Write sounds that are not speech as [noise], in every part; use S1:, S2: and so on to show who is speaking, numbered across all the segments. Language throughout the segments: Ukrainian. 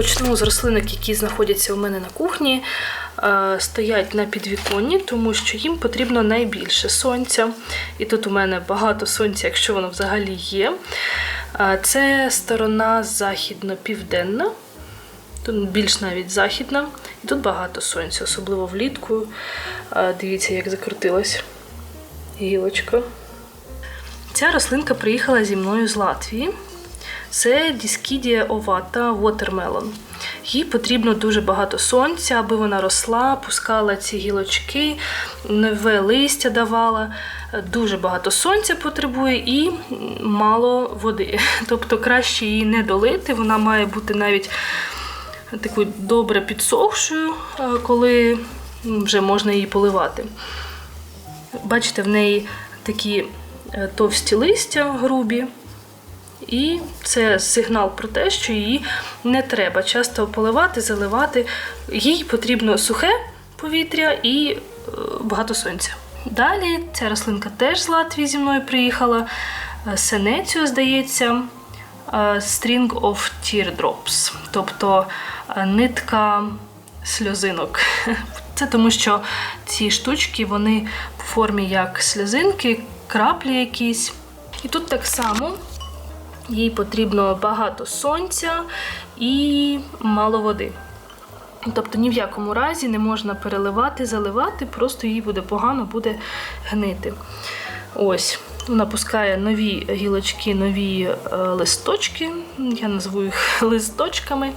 S1: Почну з рослинок, які знаходяться у мене на кухні, е, стоять на підвіконні, тому що їм потрібно найбільше сонця. І тут у мене багато сонця, якщо воно взагалі є. Е, Це сторона західно-південна, тут більш навіть західна. І тут багато сонця, особливо влітку. Е, Дивіться, як закрутилась гілочка. Ця рослинка приїхала зі мною з Латвії. Це Dischidia ovata watermelon. Їй потрібно дуже багато сонця, аби вона росла, пускала ці гілочки, нове листя давала. Дуже багато сонця потребує і мало води. [laughs] Тобто краще її не долити, вона має бути навіть такою добре підсохшою, е, коли вже можна її поливати. Бачите, в неї такі е, товсті листя грубі. І це сигнал про те, що її не треба часто поливати, заливати. Їй потрібно сухе повітря і е, багато сонця. Далі ця рослинка теж з Латвії зі мною приїхала. Е, Сенеціо, здається, е, String of Teardrops, тобто нитка сльозинок. [laughs] Це тому, що ці штучки вони в формі як сльозинки, краплі якісь. І тут так само їй потрібно багато сонця і мало води. Тобто ні в якому разі не можна переливати, заливати, просто їй буде погано, буде гнити. Ось, вона пускає нові гілочки, нові е, листочки. Я назву їх [laughs] листочками.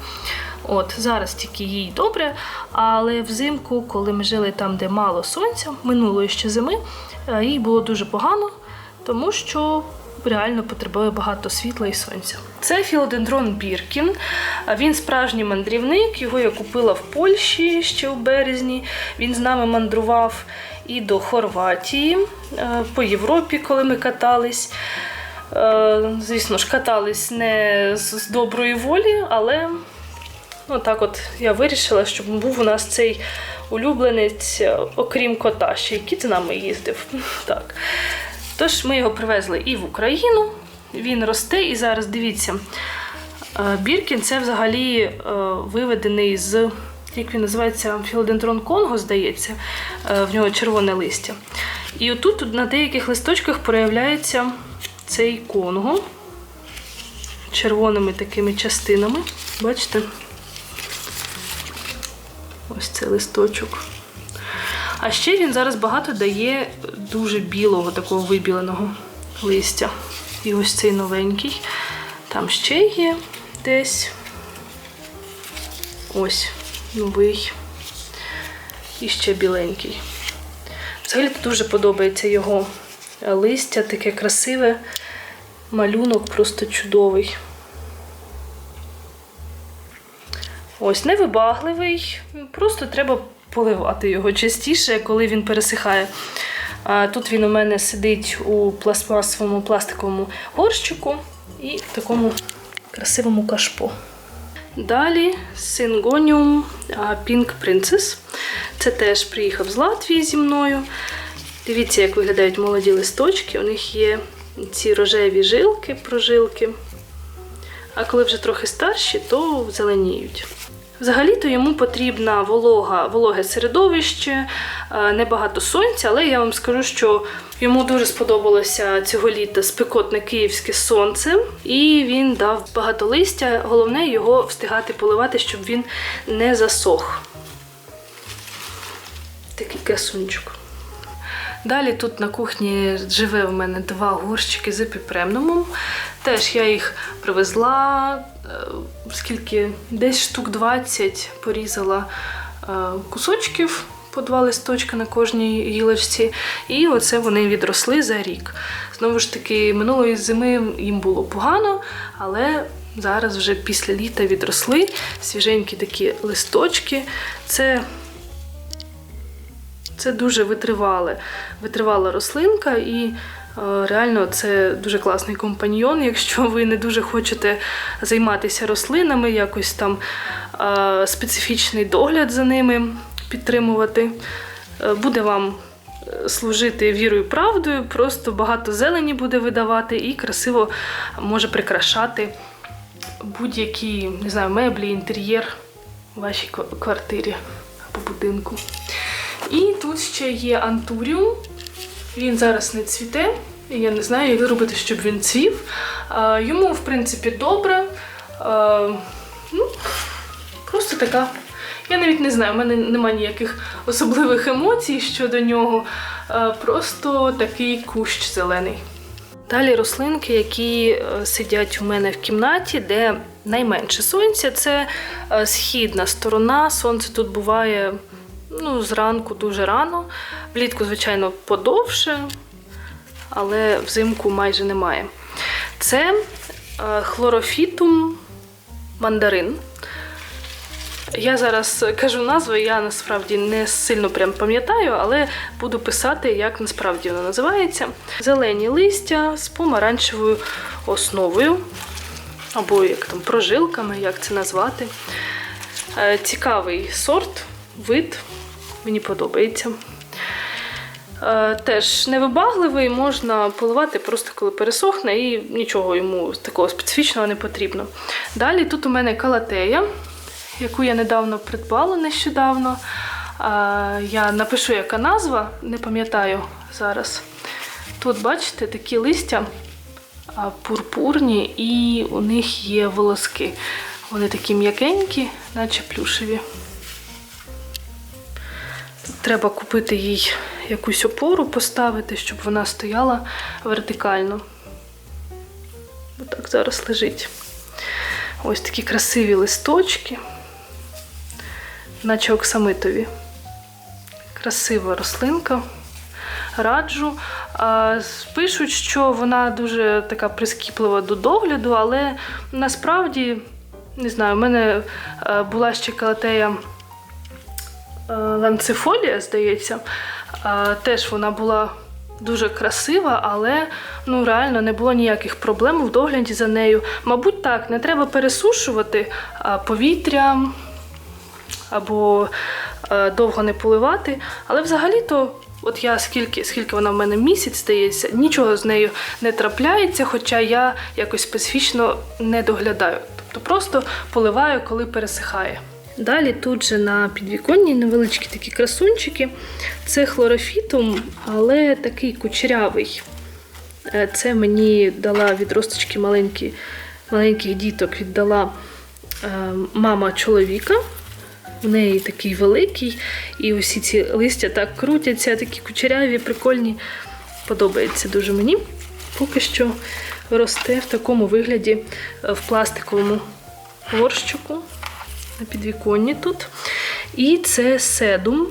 S1: От, зараз тільки їй добре, але взимку, коли ми жили там, де мало сонця, минулої ще зими, е, їй було дуже погано, тому що реально потребує багато світла і сонця. Це філодендрон Біркін. Він справжній мандрівник. Його я купила в Польщі ще у березні. Він з нами мандрував і до Хорватії, е, по Європі, коли ми катались. Е, Звісно ж, катались не з доброї волі, але ну, так от я вирішила, щоб був у нас цей улюбленець, е, окрім кота, ще й кіт з нами їздив. [laughs] Так. Тож ми його привезли і в Україну. Він росте, і зараз дивіться, е, Біркін це взагалі е, виведений з, як він називається, філодендрон Конго, здається, Е, в нього червоне листя. І отут на деяких листочках проявляється цей конго червоними такими частинами. Бачите? Ось це листочок. А ще він зараз багато дає дуже білого, такого вибіленого листя. І ось цей новенький. Там ще є десь. Ось новий. І ще біленький. Взагалі дуже подобається його листя, таке красиве, малюнок просто чудовий. Ось невибагливий, просто треба поливати його частіше, коли він пересихає. Тут він у мене сидить у пластмасовому пластиковому горщику і в такому красивому кашпо. Далі Syngonium Pink Princess. Це теж приїхав з Латвії зі мною. Дивіться, як виглядають молоді листочки. У них є ці рожеві жилки, прожилки. А коли вже трохи старші, то зеленіють. Взагалі-то йому потрібна волога, вологе середовище, е, небагато сонця, але я вам скажу, що йому дуже сподобалося цього літа спекотне київське сонце, і він дав багато листя. Головне його встигати поливати, щоб він не засох. Такий красунчик. Далі тут на кухні живе в мене два горщики з епіпремнумом. Теж я їх привезла, е, скільки десь штук 20 порізала е, кусочків по два листочка на кожній гілочці. І оце вони відросли за рік. Знову ж таки, минулої зими їм було погано, але зараз вже після літа відросли свіженькі такі листочки. Це це дуже витривале, витривала рослинка, і е, реально це дуже класний компаньйон. Якщо ви не дуже хочете займатися рослинами, якось там е, специфічний догляд за ними підтримувати, е, буде вам служити вірою правдою, просто багато зелені буде видавати і красиво може прикрашати будь-які, не знаю, меблі, інтер'єр у вашій квартирі або будинку. І тут ще є антуріум. Він зараз не цвіте. Я не знаю, як зробити, щоб він цвів. Йому, в принципі, добре. Ну, просто така. Я навіть не знаю, в мене немає ніяких особливих емоцій щодо нього. Просто такий кущ зелений. Далі рослинки, які е, сидять у мене в кімнаті, де найменше сонця, це е, східна сторона. Сонце тут буває ну, зранку дуже рано. Влітку, звичайно, подовше, але взимку майже немає. Це е, хлорофітум мандарин. Я зараз кажу назву, я насправді не сильно прям пам'ятаю, але буду писати, як насправді воно називається. Зелені листя з помаранчевою основою, або як там прожилками, як це назвати. Е, Цікавий сорт, вид, мені подобається. Е, Теж невибагливий, можна поливати просто коли пересохне, і нічого йому такого специфічного не потрібно. Далі тут у мене калатея, яку я недавно придбала нещодавно. Я напишу, яка назва, не пам'ятаю зараз. Тут, бачите, такі листя пурпурні, і у них є волоски. Вони такі м'якенькі, наче плюшеві. Треба купити їй якусь опору, поставити, щоб вона стояла вертикально. Отак зараз лежить. Ось такі красиві листочки, наче оксамитові. Красива рослинка. Раджу. Пишуть, що вона дуже така прискіплива до догляду, але насправді, не знаю, у мене е, була ще калатея ланцефолія, здається. Е, Теж вона була дуже красива, але ну реально не було ніяких проблем в догляді за нею. Мабуть, так, не треба пересушувати а, повітря або е, довго не поливати. Але взагалі-то, от я скільки, скільки вона в мене місяць здається, нічого з нею не трапляється, хоча я якось специфічно не доглядаю. Тобто просто поливаю, коли пересихає. Далі тут же на підвіконні невеличкі такі красунчики. Це хлорофітум, але такий кучерявий. Е, Це мені дала відросточки маленькі, маленьких діток, віддала е, мама чоловіка. В неї такий великий, і усі ці листя так крутяться, такі кучеряві, прикольні. Подобається дуже мені. Поки що росте в такому вигляді е, в пластиковому горщику на підвіконні тут. І це седум.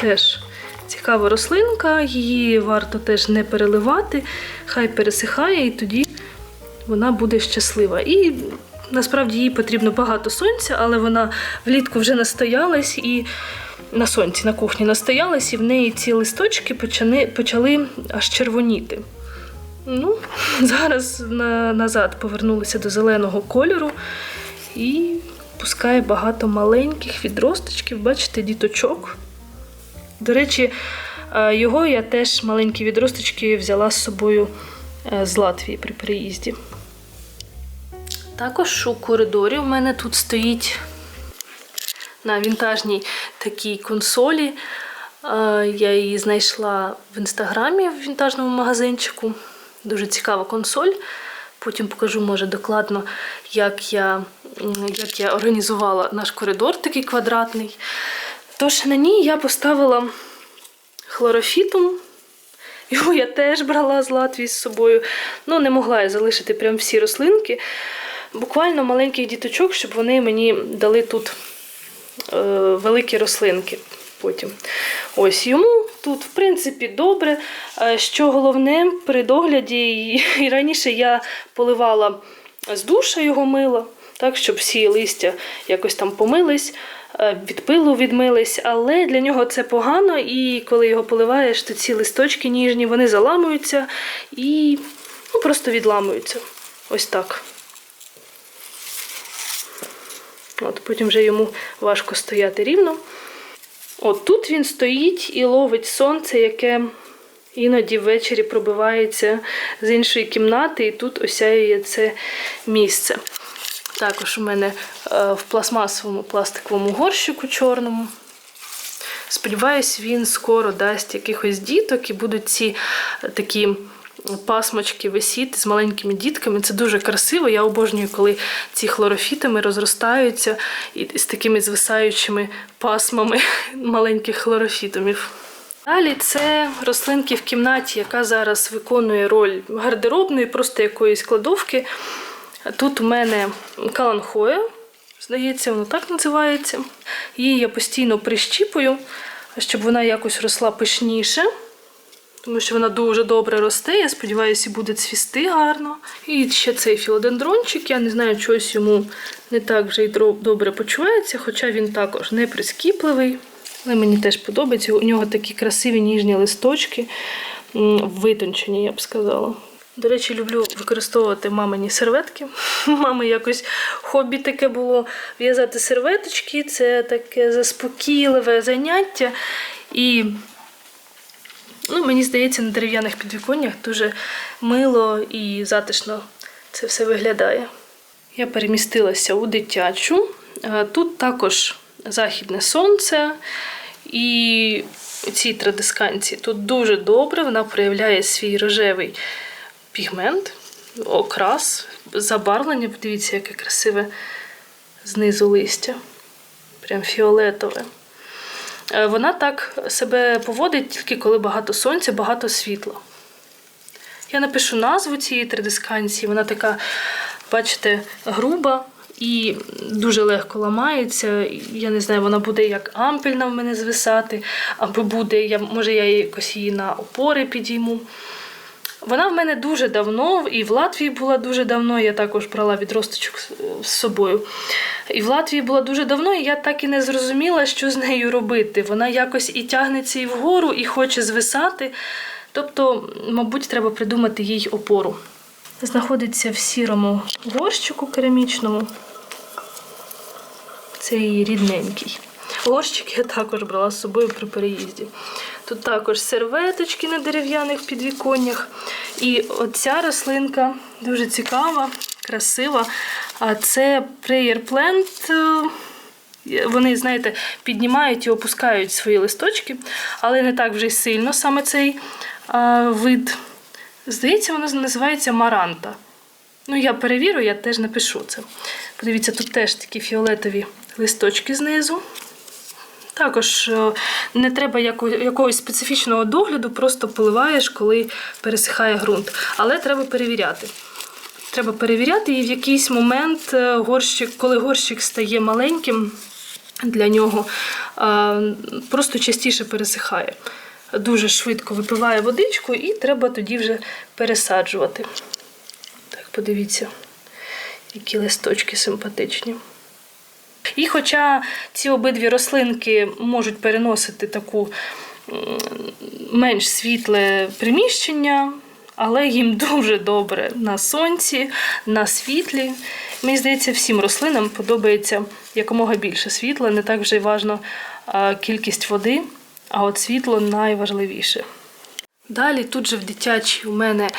S1: Теж цікава рослинка, її варто теж не переливати, хай пересихає, і тоді вона буде щаслива. І насправді їй потрібно багато сонця, але вона влітку вже настоялась і на сонці на кухні настоялась, і в неї ці листочки почали, почали аж червоніти. Ну, [laughs] зараз на, назад повернулися до зеленого кольору і пускає багато маленьких відросточків, бачите, діточок. До речі, е, його я теж маленькі відросточки взяла з собою е, з Латвії при переїзді. Також у коридорі у мене тут стоїть на вінтажній такій консолі. Е, Я її знайшла в інстаграмі в вінтажному магазинчику. Дуже цікава консоль. Потім покажу, може, докладно, як я, як я організувала наш коридор такий квадратний. Тож на ній я поставила хлорофітум. Його я теж брала з Латвії з собою. Ну, не могла я залишити прям всі рослинки. Буквально маленьких діточок, щоб вони мені дали тут е, великі рослинки потім. Ось йому тут, в принципі, добре. Е, Що головне, при догляді, і, раніше я поливала з душа його мила, так, щоб всі листя якось там помились, е, від пилу відмились, але для нього це погано, і коли його поливаєш, то ці листочки ніжні, вони заламуються і ну, просто відламуються. Ось так. От, потім вже йому важко стояти рівно. От тут він стоїть і ловить сонце, яке Іноді ввечері пробивається з іншої кімнати, і тут осяює це місце. Також у мене е, в пластмасовому пластиковому горщику чорному. Сподіваюсь, він скоро дасть якихось діток і будуть ці е, такі пасмочки висіти з маленькими дітками. Це дуже красиво. Я обожнюю, коли ці хлорофітами розростаються і з такими звисаючими пасмами [laughs] маленьких хлорофітомів. Далі це рослинки в кімнаті, яка зараз виконує роль гардеробної, просто якоїсь кладовки. Тут у мене каланхоя, здається, воно так називається. Її я постійно прищіпую, щоб вона якось росла пишніше. Тому що вона дуже добре росте, я сподіваюся, буде цвісти гарно. І ще цей філодендрончик, я не знаю, чогось йому не так вже й добре почувається, хоча він також не прискіпливий. Але мені теж подобається. У нього такі красиві ніжні листочки, витончені, я б сказала. До речі, люблю використовувати мамині серветки. [laughs] Мами якось хобі таке було в'язати серветочки. Це таке заспокійливе заняття. І Ну, мені здається, на дерев'яних підвіконнях дуже мило і затишно це все виглядає. Я перемістилася у дитячу. Е, Тут також західне сонце, і ці традисканці тут дуже добре. Вона проявляє свій рожевий пігмент, окрас, забарвлення. Подивіться, яке красиве знизу листя. Прям фіолетове. Е, Вона так себе поводить тільки коли багато сонця, багато світла. Я напишу назву цієї традисканції. Вона така, бачите, груба і дуже легко ламається. Я не знаю, вона буде як ампельна в мене звисати, або буде, я, може, я якось її на опори підійму. Вона в мене дуже давно, і в Латвії була дуже давно. Я також брала відросточок з- собою. І в Латвії була дуже давно, і я так і не зрозуміла, що з нею робити. Вона якось і тягнеться і вгору, і хоче звисати. Тобто, мабуть, треба придумати їй опору. Знаходиться в сірому горщику керамічному. Це її рідненький. Горщик я також брала з собою при переїзді. Тут також серветочки на дерев'яних підвіконнях. І оця рослинка дуже цікава, красива. А це Prayer Plant. Вони, знаєте, піднімають і опускають свої листочки, але не так вже й сильно саме цей а, вид. Здається, воно називається Маранта. Ну, я перевірю, я теж напишу це. Подивіться, тут теж такі фіолетові листочки знизу. Також е, не треба якогось специфічного догляду, просто поливаєш, коли пересихає ґрунт. Але треба перевіряти. Треба перевіряти, і в якийсь момент е, горщик, коли горщик стає маленьким для нього, просто частіше пересихає. Дуже швидко випиває водичку, і треба тоді вже пересаджувати. Так, подивіться, які листочки симпатичні. І хоча ці обидві рослинки можуть переносити таку менш світле приміщення, але їм [laughs] дуже добре на сонці, на світлі. Мені здається, всім рослинам подобається якомога більше світла, не так вже й важно кількість води, а от світло найважливіше. Далі тут же в дитячій у мене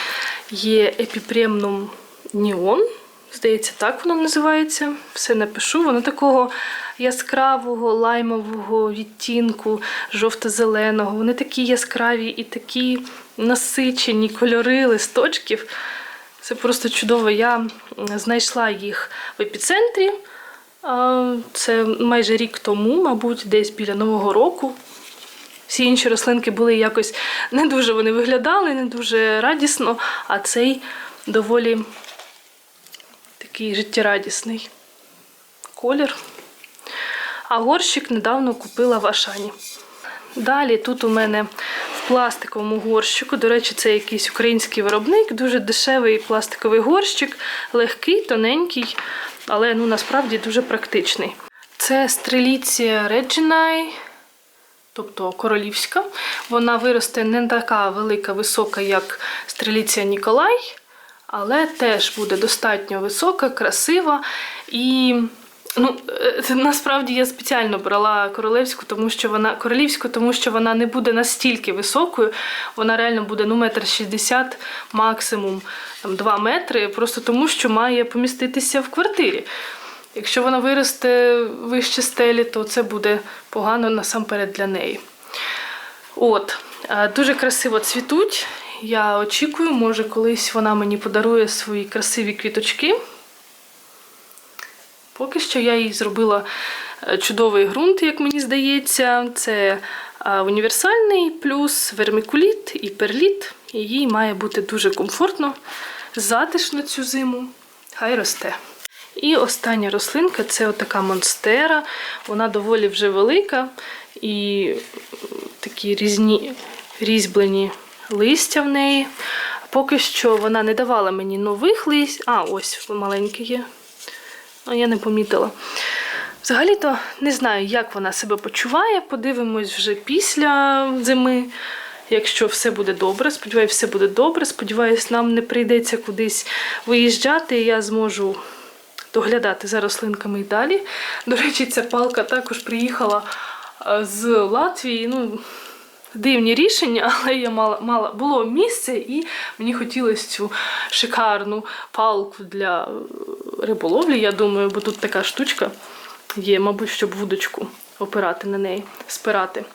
S1: є епіпремнум ніон. Здається, так воно називається. Все напишу. Воно такого яскравого, лаймового відтінку, жовто-зеленого. Вони такі яскраві і такі насичені кольори листочків. Це просто чудово. Я знайшла їх в епіцентрі. Це майже рік тому, мабуть, десь біля Нового року. Всі інші рослинки були якось не дуже вони виглядали, не дуже радісно, а цей доволі такий життєрадісний колір. А горщик недавно купила в Ашані. Далі тут у мене в пластиковому горщику, до речі, це якийсь український виробник, дуже дешевий пластиковий горщик, легкий, тоненький, але ну, насправді дуже практичний. Це стреліція Reginae, тобто королівська. Вона виросте не така велика, висока, як стреліція Ніколай, але теж буде достатньо висока, красива. І Ну, е, насправді я спеціально брала королевську, тому що вона королівську, тому що вона не буде настільки високою. Вона реально буде ну, метр шістдесят, максимум там, 2 метри, просто тому що має поміститися в квартирі. Якщо вона виросте вище стелі, то це буде погано насамперед для неї. От, е, дуже красиво цвітуть. Я очікую, може, колись вона мені подарує свої красиві квіточки. Поки що я їй зробила е, чудовий ґрунт, як мені здається. Це е, універсальний плюс вермикуліт і перліт. І їй має бути дуже комфортно, затишно цю зиму. Хай росте. І остання рослинка це отака монстера. Вона доволі вже велика і такі різні різьблені листя в неї. Поки що вона не давала мені нових листя. А, ось маленьке є. А я не помітила. Взагалі-то не знаю, як вона себе почуває. Подивимось вже після зими. Якщо все буде добре, сподіваюся, все буде добре. Сподіваюсь, нам не прийдеться кудись виїжджати, і я зможу доглядати за рослинками і далі. До речі, ця палка також приїхала е, з Латвії. Ну, дивні рішення, [laughs] але я мала, мала було місце, і мені хотілося цю шикарну палку для е, риболовлі. Я думаю, бо тут така штучка є, мабуть, щоб вудочку опирати на неї, спирати.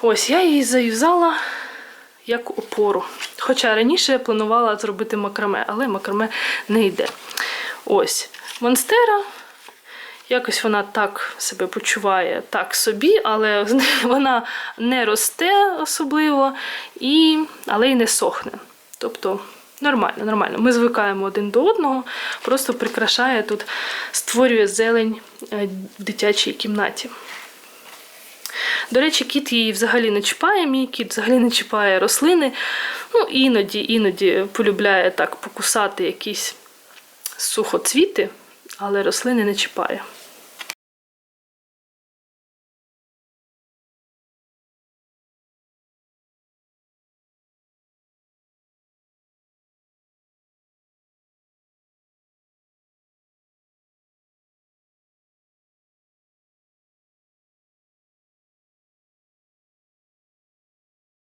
S1: Ось я її заюзала як опору. Хоча раніше я планувала зробити макраме, але макраме не йде. Ось монстера. Якось вона так себе почуває так собі, але [laughs] вона не росте особливо, і, але й не сохне. Тобто нормально, нормально. Ми звикаємо один до одного, просто прикрашає тут, створює зелень е, в дитячій кімнаті. До речі, кіт її взагалі не чіпає, мій кіт взагалі не чіпає рослини. Ну, іноді, іноді полюбляє так покусати якісь сухоцвіти, але рослини не чіпає.